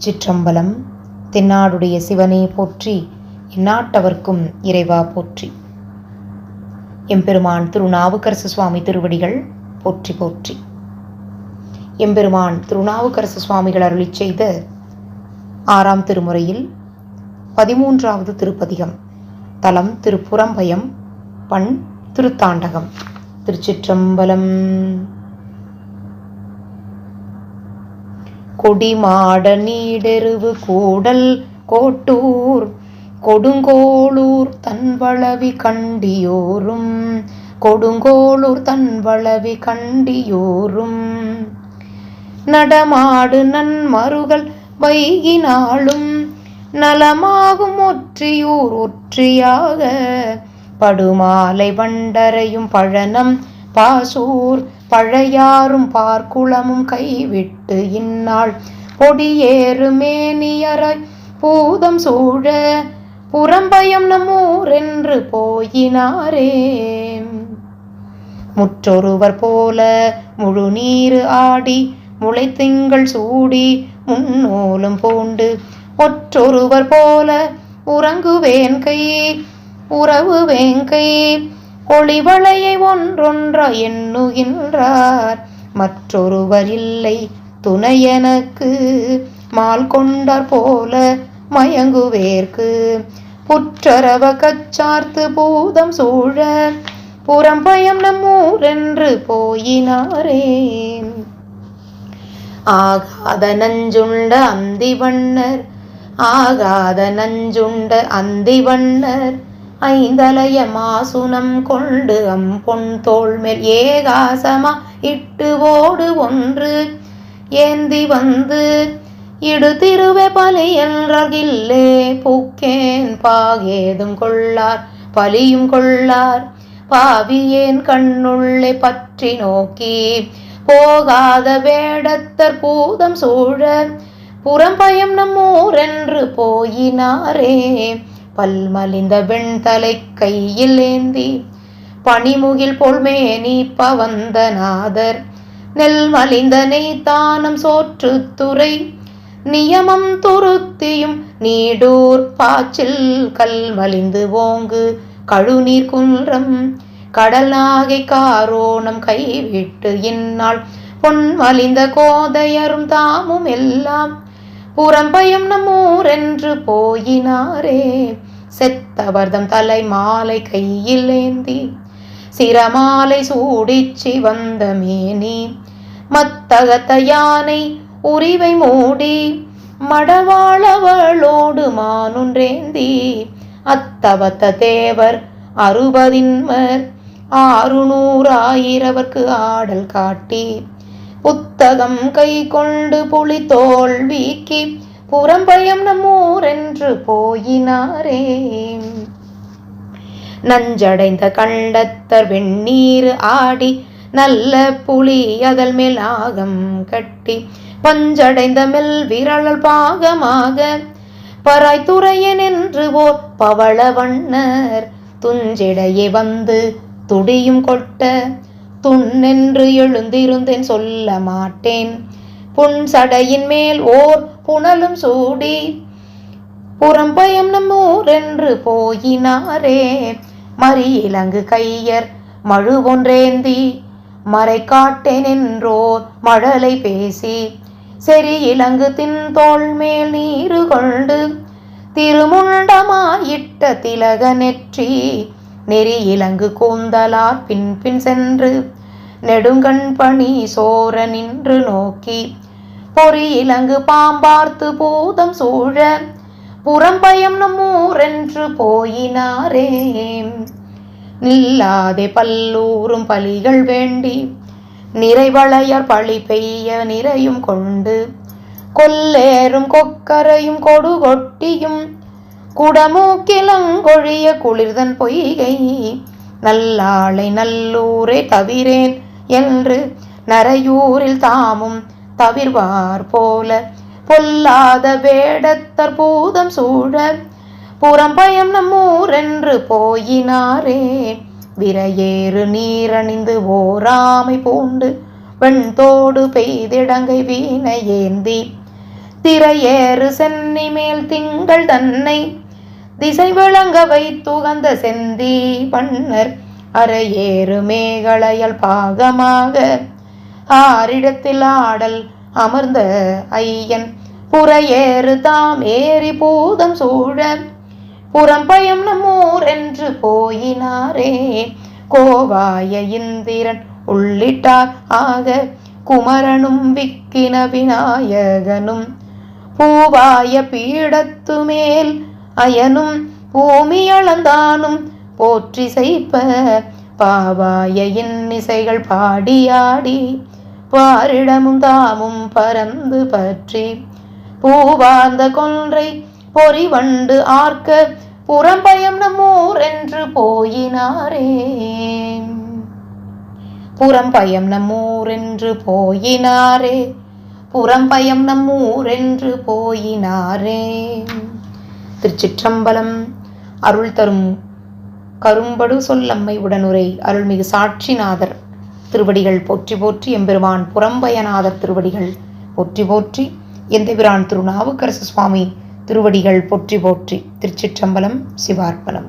சிற்றம்பலம் தென்னாடுடைய சிவனே போற்றி எந்நாட்டவர்க்கும் இறைவா போற்றி. எம்பெருமான் திருநாவுக்கரசு சுவாமி திருவடிகள் போற்றி போற்றி. எம்பெருமான் திருநாவுக்கரசு சுவாமிகள் அருளி செய்த ஆறாம் திருமுறையில் பதிமூன்றாவது திருப்பதிகம் தலம் திருப்புறம்பயம் பண் திருத்தாண்டகம். திருச்சிற்றம்பலம். கொடிமாட நீடெருவு கூடல் கோட்டூர் கொடுங்கோளூர் தன்வளவி கண்டியோரும் கொடுங்கோளூர் தன்வளவி கண்டியோரும். நடமாடு நன்மருகள் வைகினாலும் நலமாகும் ஒற்றியூர் ஒற்றியாக படுமாலை வண்டரையும் பழனம் பாசூர் பழையாறும் பார்க்குளமும் கைவிட்டு இந்நாள். பொடியேறு மேனியராய் பூதம் சூழ புறம்பயம் நம்மூரென்று போயினாரே. முற்றொருவர் போல முழு நீரு ஆடி முளைத்திங்கள் சூடி முன்னோலும் பூண்டு. ஒற்றொருவர் போல உறங்குவேன் கை உறவு வேங்கை ஒளிவளையை ஒன்றொன்ற எண்ணுகின்றார். மற்றொருவர் இல்லை துணையனக்கு மால் கொண்டார் போல மயங்குவேர்க்கு புற்றரவ கச்சார்த்து பூதம் சூழ புறம்பயம் நம்மூரென்று போயினாரே. ஆகாத நஞ்சுண்ட அந்திவண்ணர் ஆகாத நஞ்சுண்ட அந்திவண்ணர் ஐந்தலைய மாசுனம் கொண்டு அம்பொன் தோள் மேல் ஏகாசமா இட்டு ஓடு ஒன்று ஏந்தி வந்து இடு திருவே பலி என்றகில்லே பூக்கேன் பாகேதும் கொள்ளார் பலியும் கொள்ளார். பாவியேன் கண்ணுள்ளே பற்றி நோக்கி போகாத வேடத்தர் பூதம் சூழ புறம்பயம் நம்மூரென்று போயினாரே. பல்மலிந்த வெண்தலை கையில் ஏந்தி பனிமுகில் போல் மேனி பவந்த நாதர் நெல் மலிந்த நெய்தானம் சோற்று துறை நியமம் துருத்தியும் நீடூர் பாச்சில் கல் மலிந்து ஓங்கு கழுநீர் குன்றம் கடல் நாகை காரோணம் கைவிட்டு இந்நாள் பொன் மலிந்த கோதையரும் தாமும் எல்லாம் புறம்பயம் நம்மூரென்று போயினாரே. செத்தவர்தம் தலை மாலை கையில் ஏந்தி சிரமாலை சூடிச்சி வந்த மேனி மத்தகத்த யானை உரிவை மூடி மடவாளவளோடு மானுன்றேந்தி அத்தவத்த தேவர் அறுபதின்மர் ஆறுநூறாயிரவர்க்கு ஆடல் காட்டி புத்தகம் கை கொண்டு புலி தோல் வீக்கி புறம்பயம் நம்மூரென்று போயினாரே. நஞ்சடைந்த கண்டத்தர் வெண்ணீர் ஆடி நல்ல புலி அதல் மேல் ஆகம் கட்டி பஞ்சடைந்த மெல் விரழல் பாகமாக பராய்த்துறையன் என்று ஓர் பவள வண்ணர் துஞ்சிடையே வந்து துடியும் கொட்ட துண்ணென்று எழுந்திருந்தேன் சொல்ல மாட்டேன். புன் சடையின் மேல் ஓர் புனலும் சூடி புறம்பயம் நம்மூரென்று போயினாரே. மறி இலங்கு கையர் மழு ஒன்றேந்தி மறை காட்டேன் என்றோர் மழலை பேசி. செறி இலங்கு தின் தோள் மேல் நீரு கொண்டு திருமுண்டமாயிட்ட திலக நெற்றி நெறி இலங்கு கூந்தலார் பின்பின் சென்று நெடுங்கண் பணி சோர நின்று நோக்கி பொறி இலங்கு பாம்பார்த்து பூதம் சூழ புறம்பயம் நம்மூரென்று போயினாரே. நில்லாதே பல்லூரும் பலிகள் வேண்டி நிறைவளையர் பழி பெய்ய நிறையும் கொண்டு கொல்லேறும் கொக்கரையும் கொடுகொட்டியும் கொட்டியும் குடமூக்கிலங்கொழிய குளிர்தன் பொய்கை. நல்லாளை நல்லூரே தவிரேன் என்று நரையூரில் தாமும் தவிர்வார் போல. பொல்லாத வேடத்தர் பூதம் சூழ புறம்பயம் நம்மூரென்று போயினாரே. விரையேறு நீரணிந்து ஓராமை பூண்டு வெண்தோடு பெய்திடங்கை வீணை ஏந்தி. திரையேறு சென்னி மேல் திங்கள் தன்னை திசை விளங்க வைத்துகந்த செந்தி பண்ணர் அரையேறு மேகளையல் பாகமாக ஆரிடத்தில் ஆடல் அமர்ந்த ஐயன் புறையேறு தாம் ஏறி பூதம் சூழ புறம்பயம் நம்மூர் என்று போயினாரே. கோவாய இந்திரன் உள்ளிட்டார் ஆக குமரனும் விக்கின விநாயகனும் பூவாய பீடத்து மேல் அயனும் பூமியளந்தானும் போற்றி செய்ப்ப பாவாயின் இசைகள் பாடியாடி பாரிடமும் தாமும் பறந்து பற்றி பூவார்ந்த கொன்றை பொறிவண்டு ஆர்க்க புறம்பயம் நம்மூர் என்று போயினாரே. புறம்பயம் நம்மூர் என்று போயினாரே. புறம்பயம் நம்மூர் என்று போயினாரே. திருச்சிற்றம்பலம். அருள் தரும் கரும்படு சொல்லம்மை உடனுரை அருள்மிகு சாட்சிநாதர். திருவடிகள் போற்றி போற்றி எம்பெருமான் புறம்பயநாதர் திருவடிகள் போற்றி போற்றி எந்தபிரான் திருநாவுக்கரசு சுவாமி திருவடிகள் போற்றி போற்றி திருச்சிற்றம்பலம் சிவார்ப்பணம்.